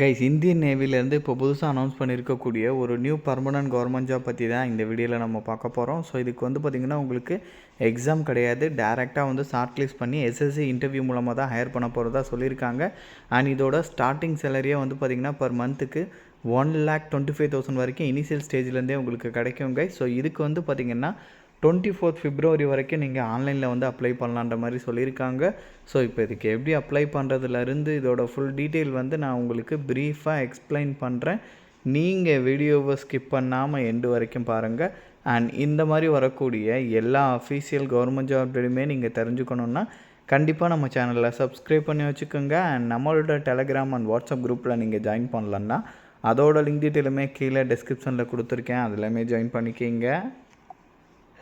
Guys Indian நேவிலேருந்து இப்போ புதுசாக announce பண்ணியிருக்கக்கூடிய ஒரு நியூ பர்மனன்ட் கவர்மெண்ட் ஜாப் பற்றி தான் இந்த வீடியோவில் நம்ம பார்க்க போகிறோம் ஸோ இதுக்கு வந்து பார்த்திங்கன்னா உங்களுக்கு எக்ஸாம் கிடையாது. டேரெக்டாக வந்து ஷார்ட் லிஸ்ட் பண்ணி எஸ்எஸ்சி இன்டர்வியூ மூலமாக தான் ஹையர் பண்ண போகிறதா சொல்லியிருக்காங்க. அண்ட் இதோட ஸ்டார்டிங் சேலரியே வந்து பார்த்திங்கன்னா பர் மந்த்துக்கு one lakh twenty five thousand வரைக்கும் இனிஷியல் ஸ்டேஜ்லேருந்தே உங்களுக்கு கிடைக்கும் கைஸ் ஸோ இதுக்கு வந்து பார்த்திங்கன்னா டுவெண்ட்டி ஃபோர்த் பிப்ரவரி வரைக்கும் நீங்கள் ஆன்லைனில் வந்து அப்ளை பண்ணலான்ற மாதிரி சொல்லியிருக்காங்க. ஸோ இப்போ இதுக்கு எப்படி அப்ளை பண்ணுறதுலேருந்து இதோட ஃபுல் டீட்டெயில் வந்து நான் உங்களுக்கு ப்ரீஃபாக எக்ஸ்பிளைன் பண்ணுறேன் நீங்கள் வீடியோவை ஸ்கிப் பண்ணாமல் எண்டு வரைக்கும் பாருங்கள் அண்ட் இந்த மாதிரி வரக்கூடிய எல்லா அஃபீஷியல் கவர்மெண்ட் ஜாப்லையுமே நீங்கள் தெரிஞ்சுக்கணுன்னா கண்டிப்பாக நம்ம சேனலில் சப்ஸ்கிரைப் பண்ணி வச்சுக்கோங்க. அண்ட் நம்மளோட டெலகிராம் அண்ட் வாட்ஸ்அப் குரூப்பில் நீங்கள் ஜாயின் பண்ணலன்னா அதோட லிங்க் டீட்டெயிலுமே கீழே டிஸ்கிரிப்ஷனில் கொடுத்துருக்கேன். அதிலுமே ஜாயின் பண்ணிக்கிங்க.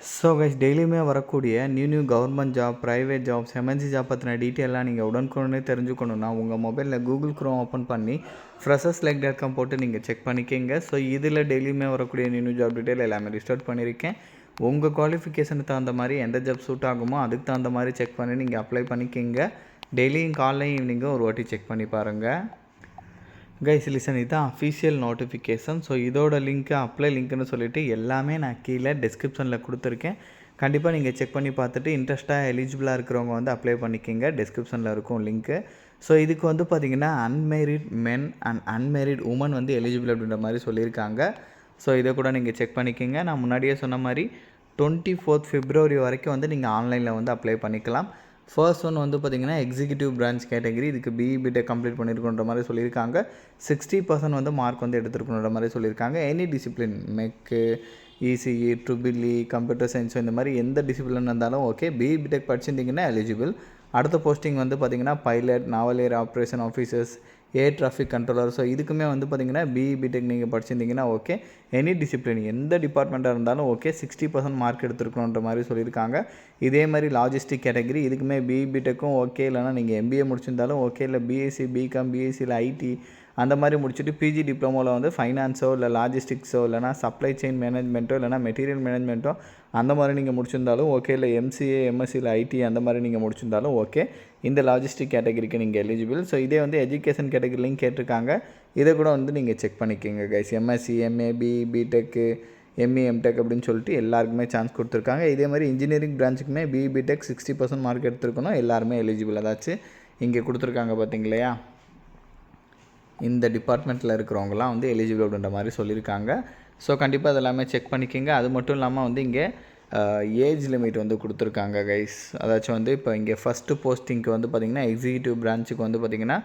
ஸோ கைஸ் டெய்லியுமே வரக்கூடிய new new government job private jobs emergency job பற்றின டீட்டெயிலாக நீங்கள் உடனுக்குடனே தெரிஞ்சுக்கணுன்னா உங்கள் மொபைலில் கூகுள் க்ரோம் ஓப்பன் பண்ணி ஃப்ரெஷர்ஸ் லைக் டாட் காம் போட்டு நீங்கள் செக் பண்ணிக்கிங்க. ஸோ இதில் டெய்லியுமே வரக்கூடிய நியூ நியூ ஜாப் டீட்டெயில் எல்லாமே ரிஸ்டார்ட் பண்ணியிருக்கேன் உங்கள் குவாலிஃபிகேஷனுக்கு தகுந்த மாதிரி எந்த ஜாப் சூட் ஆகுமோ அதுக்கு தகுந்த மாதிரி செக் பண்ணி நீங்கள் அப்ளை பண்ணிக்கிங்க. டெய்லியும் காலையும் ஈவினிங்கும் ஒரு வாட்டி செக் பண்ணி பாருங்கள் கைஸ் லிசன் இதுதான் அஃபீஷியல் நோட்டிஃபிகேஷன் ஸோ இதோட லிங்க்கு அப்ளை லிங்க்னு சொல்லிவிட்டு எல்லாமே நான் கீழே டிஸ்கிரிப்ஷனில் கொடுத்துருக்கேன். கண்டிப்பாக நீங்கள் செக் பண்ணி பார்த்துட்டு இன்ட்ரெஸ்ட்டாக எலிஜிபிளாக இருக்கிறவங்க வந்து அப்ளை பண்ணிக்கிங்க. டிஸ்கிரிப்ஷனில் இருக்கும் லிங்க்கு ஸோ இதுக்கு வந்து பார்த்திங்கன்னா unmarried men and unmarried women வந்து எலிஜிபிள் அப்படின்ற மாதிரி சொல்லியிருக்காங்க. ஸோ இதை கூட நீங்கள் செக் பண்ணிக்கிங்க. நான் முன்னாடியே சொன்ன மாதிரி டுவெண்ட்டி ஃபோர்த் ஃபிப்ரவரி வரைக்கும் வந்து நீங்கள் ஆன்லைனில் வந்து அப்ளை பண்ணிக்கலாம். ஃபர்ஸ்ட் ஒன் வந்து பார்த்திங்கன்னா எக்ஸிக்யூட்டிவ் பிரான்ச் கேட்டகரி இதுக்கு பிஇ பிடெக் கம்ப்ளீட் பண்ணியிருக்கோன்ற மாதிரி சொல்லியிருக்காங்க. சிக்ஸ்டி பர்சன்ட் வந்து மார்க் வந்து எடுத்துருக்கணுன்ற மாதிரி சொல்லியிருக்காங்க. Any discipline mech ECE triple E computer science இந்த மாதிரி எந்த டிசிப்ளின் இருந்தாலும் ஓகே பிஇ பிடெக் படிச்சிருந்தீங்கன்னா எலிஜிபிள் அடுத்த போஸ்டிங் வந்து பார்த்திங்கன்னா pilot naval air operation officers air traffic controller so இதுக்குமே வந்து பார்த்திங்கன்னா பிஇ பிடெக் நீங்கள் படிச்சிருந்தீங்கன்னா ஓகே எனி டிசிப்ளின் எந்த டிபார்ட்மெண்ட்டாக இருந்தாலும் ஓகே சிக்ஸ்டி பர்சன்ட் மார்க் எடுத்துருக்கணுன்ற மாதிரி சொல்லியிருக்காங்க. இதே மாதிரி லாஜிஸ்டிக் கேட்டகரி இதுக்குமே பிஇ பிடெக்கும் ஓகே இல்லைனா நீங்கள் எம்பிஏ முடிச்சிருந்தாலும் ஓகே இல்லை பிஎஸ்சி பிகாம் பிஎஸ்சியில் ஐடி அந்த மாதிரி முடிச்சுட்டு பிஜி டிப்ளமோவில் வந்து ஃபைனான்ஸோ இல்லை லாஜிஸ்டிக்ஸோ இல்லைனா சப்ளை செயின் மேனேஜ்மெண்ட்டோ இல்லைனா மெட்டீரியல் மேனேஜ்மெண்ட்டோ அந்த மாதிரி நீங்கள் முடிச்சிருந்தாலும் ஓகே இல்லை எம்சிஏ எம்எஸ்சியில் ஐடி அந்த மாதிரி நீங்கள் முடிச்சிருந்தாலும் ஓகே இந்த லாஜிஸ்டிக் கேட்டகரிக்கு நீங்கள் எலிஜிபிள் ஸோ இதே வந்து எஜுகேஷன் கேட்டகரிலையும் கேட்டிருக்காங்க. இதை கூட வந்து நீங்கள் செக் பண்ணிக்கோங்க guys MSc MA B BTech ME MTech அப்படின்னு சொல்லிட்டு எல்லாருக்குமே சான்ஸ் கொடுத்துருக்காங்க. இதே மாதிரி engineering பிரான்ச்சுக்குமே BE BTech sixty percent mark எடுத்துருக்கணும். எல்லாருமே எலிஜிபிள் அதாச்சும் இங்கே கொடுத்துருக்காங்க பார்த்தீங்களையா இந்த டிபார்ட்மெண்ட்டில் இருக்கிறவங்களாம் வந்து எலிஜிபிள் அப்படின்ற மாதிரி சொல்லியிருக்காங்க. ஸோ கண்டிப்பாக அதெல்லாமே செக் பண்ணிக்கோங்க. அது மட்டும் இல்லாமல் வந்து இங்கே ஏஜ் லிமிட் வந்து கொடுத்துருக்காங்க கைஸ் அதாச்சும் வந்து இப்போ இங்கே ஃபஸ்ட்டு போஸ்டிங்க்கு வந்து பார்த்திங்கன்னா எக்ஸிக்யூட்டிவ் பிரான்ச்சுக்கு வந்து பார்த்திங்கன்னா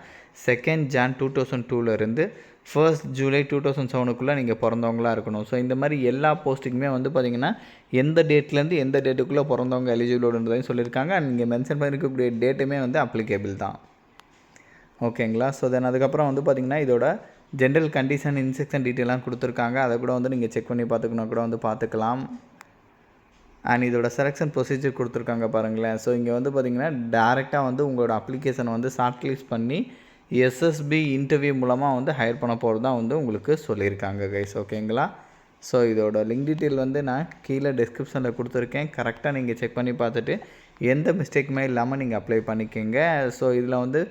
செகண்ட் ஜான் டூ தௌசண்ட் டூலேருந்து ஃபர்ஸ்ட் ஜூலை டூ தௌசண்ட் செவனுக்குள்ளே நீங்கள் பிறந்தவங்களாக இருக்கணும். ஸோ இந்த மாதிரி எல்லா போஸ்டிங்குமே வந்து பார்த்திங்கன்னா எந்த டேட்லேருந்து எந்த டேட்டுக்குள்ளே பிறந்தவங்க எலிஜிபிள் அப்படின்றதையும் சொல்லியிருக்காங்க. அண்ட் இங்கே மென்ஷன் பண்ணியிருக்கக்கூடிய டேட்டுமே வந்து அப்ளிகேபிள் தான். ஓகேங்களா? ஸோ தென் அதுக்கப்புறம் வந்து பார்த்திங்கன்னா இதோட ஜென்ரல் கண்டிஷன் இன்செக்ஷன் டீட்டெயிலாம் கொடுத்துருக்காங்க. அதை கூட வந்து நீங்கள் செக் பண்ணி பார்த்துக்கணும். கூட வந்து பார்த்துக்கலாம். அண்ட் இதோட செலெக்ஷன் ப்ரொசீஜர் கொடுத்துருக்காங்க பாருங்களேன். ஸோ இங்கே வந்து பார்த்திங்கன்னா டேரெக்டாக வந்து உங்களோட அப்ளிகேஷனை வந்து ஷார்ட் லிஸ்ட் பண்ணி எஸ்எஸ்பி இன்டர்வியூ மூலமாக வந்து ஹையர் பண்ண போகிறது தான் வந்து உங்களுக்கு சொல்லியிருக்காங்க கைஸ் ஓகேங்களா? ஸோ இதோட லிங்க் டீட்டெயில் வந்து நான் கீழே டிஸ்கிரிப்ஷனில் கொடுத்துருக்கேன். கரெக்டாக நீங்கள் செக் பண்ணி பார்த்துட்டு எந்த மிஸ்டேக்குமே இல்லாமல் நீங்கள் அப்ளை பண்ணிக்கோங்க. ஸோ இதில் வந்து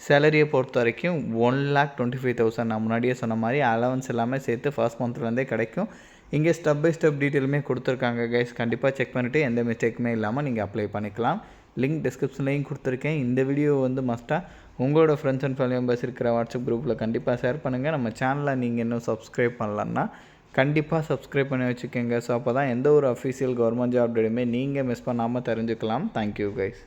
சேலரியை பொறுத்த வரைக்கும் one lakh twenty five thousand நான் முன்னாடியே சொன்ன மாதிரி அலவன்ஸ் எல்லாமே சேர்த்து ஃபர்ஸ்ட் மந்த்லேருந்தே கிடைக்கும். இங்கே ஸ்டெப் பை ஸ்டெப் டீட்டெயிலுமே கொடுத்துருக்காங்க கைஸ் கண்டிப்பாக செக் பண்ணிவிட்டு எந்த மிஸ்டேக்குமே இல்லாமல் நீங்கள் அப்ளை பண்ணிக்கலாம். லிங்க் டிஸ்கிரிப்ஷன்லேயும் கொடுத்துருக்கேன். இந்த வீடியோ வந்து மஸ்ட்டாக உங்களோட ஃப்ரெண்ட்ஸ் அண்ட் ஃபேமிலி மெம்பர்ஸ் இருக்கிற வாட்ஸ்அப் குரூப்பில் கண்டிப்பாக ஷேர் பண்ணுங்கள் நம்ம சேனலை நீங்கள் இன்னும் சப்ஸ்கிரைப் பண்ணலன்னா கண்டிப்பாக சப்ஸ்கிரைப் பண்ணி வச்சுக்கோங்க. ஸோ அப்போ தான் எந்த ஒரு அஃபீஷியல் கவர்மெண்ட் ஜாப் டேடுமே நீங்கள் மிஸ் பண்ணாமல் தெரிஞ்சுக்கலாம் தேங்க்யூ கைஸ்